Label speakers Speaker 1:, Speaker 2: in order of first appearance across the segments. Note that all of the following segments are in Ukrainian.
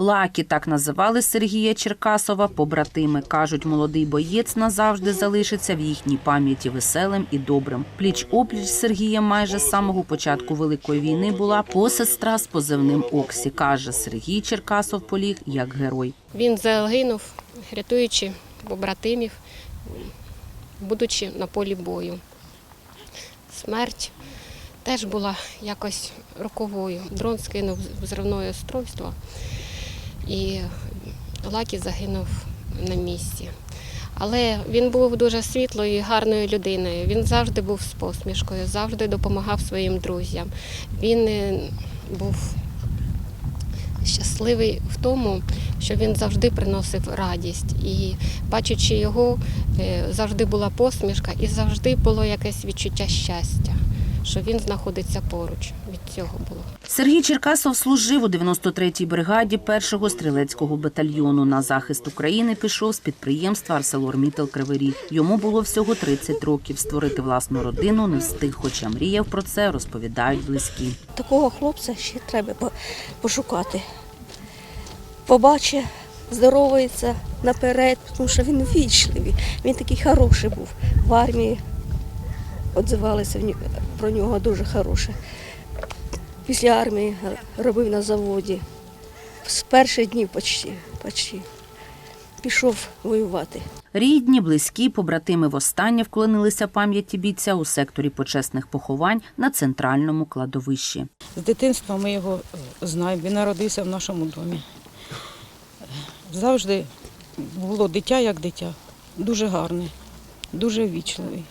Speaker 1: Лакі так називали Сергія Черкасова. Побратими кажуть, молодий боєць назавжди залишиться в їхній пам'яті веселим і добрим. Пліч опліч з Сергієм майже з самого початку великої війни була посестра з позивним Оксі. каже Сергій Черкасов поліг як герой.
Speaker 2: Він загинув, рятуючи побратимів, будучи на полі бою. Смерть теж була якось роковою. Дрон скинув взривне устройство і Лакі загинув на місці. Але він був дуже світлою і гарною людиною. Він завжди був з посмішкою, завжди допомагав своїм друзям. Він е, був щасливий в тому, що він завжди приносив радість. І бачачи його, е, завжди була посмішка і завжди було якесь відчуття щастя, що він знаходиться поруч. Від цього було.
Speaker 1: Сергій Черкасов служив у 93-й бригаді першого стрілецького батальйону. На захист України пішов з підприємства Арселормітел Кривий Ріг. Йому було всього 30 років. Створити власну родину не встиг, хоча мріяв про це, розповідають близькі.
Speaker 3: Такого хлопця ще треба пошукати. Побачить, здоровається наперед, тому що він вічливий. Він такий хороший був. В армії відзивалися в ні- про нього дуже хороше. Після армії робив на заводі. З перших днів почти, почти. пішов воювати.
Speaker 1: Рідні, близькі, побратими востаннє вклонилися пам'яті бійця у секторі почесних поховань на центральному кладовищі.
Speaker 4: З дитинства ми його е, знаємо. Він народився в нашому домі. Завжди було дитя як дитя. Дуже гарне, дуже вічливий.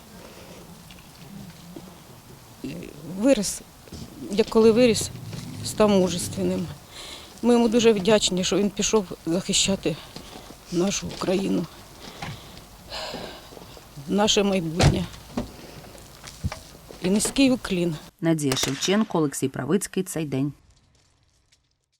Speaker 4: Виріс, як коли виріс, став мужественним. Ми йому дуже вдячні, що він пішов захищати нашу Україну, наше майбутнє. І низький уклін.
Speaker 1: Надія Шевченко, Олексій Правицький. Цей день.